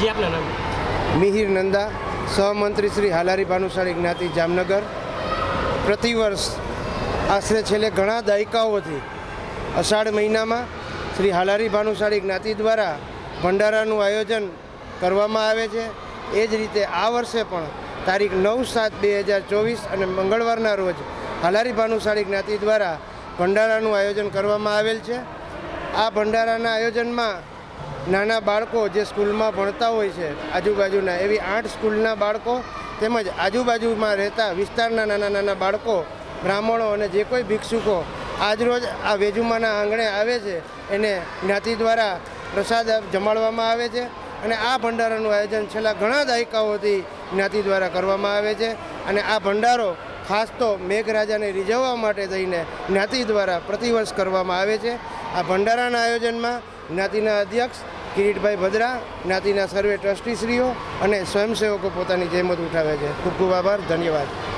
જી, આપના નામ? મિહિર નંદા, સહમંત્રી શ્રી હાલારી ભાનુશાળી જ્ઞાતિ જામનગર. પ્રતિવર્ષ આશરે છેલ્લે ઘણા દાયકાઓથી અષાઢ મહિનામાં શ્રી હાલારી ભાનુશાળી જ્ઞાતિ દ્વારા ભંડારાનું આયોજન કરવામાં આવે છે. એ જ રીતે આ વર્ષે પણ તારીખ નવ સાત બે હજાર ચોવીસ અને મંગળવારના રોજ હાલારી ભાનુશાળી જ્ઞાતિ દ્વારા ભંડારાનું આયોજન કરવામાં આવેલ છે. આ ભંડારાના આયોજનમાં નાના બાળકો જે સ્કૂલમાં ભણતા હોય છે આજુબાજુના, એવી આઠ સ્કૂલના બાળકો તેમજ આજુબાજુમાં રહેતા વિસ્તારના નાના નાના બાળકો, બ્રાહ્મણો અને જે કોઈ ભિક્ષુકો આજરોજ આ વેજુમાના આંગણે આવે છે, એને જ્ઞાતિ દ્વારા પ્રસાદ જમાડવામાં આવે છે અને આ ભંડારાનું આયોજન છેલ્લા ઘણા દાયકાઓથી જ્ઞાતિ દ્વારા કરવામાં આવે છે અને આ ભંડારો ખાસ તો મેઘરાજાને રીઝવવા માટે થઈને જ્ઞાતિ દ્વારા પ્રતિવર્ષ કરવામાં આવે છે. આ ભંડારાના આયોજનમાં જ્ઞાતિના અધ્યક્ષ કિરીટભાઈ ભદ્રા, જ્ઞાતિના સર્વે ટ્રસ્ટીશ્રીઓ અને સ્વયંસેવકો પોતાની જહેમત ઉઠાવે છે. ખૂબ ખૂબ આભાર, ધન્યવાદ.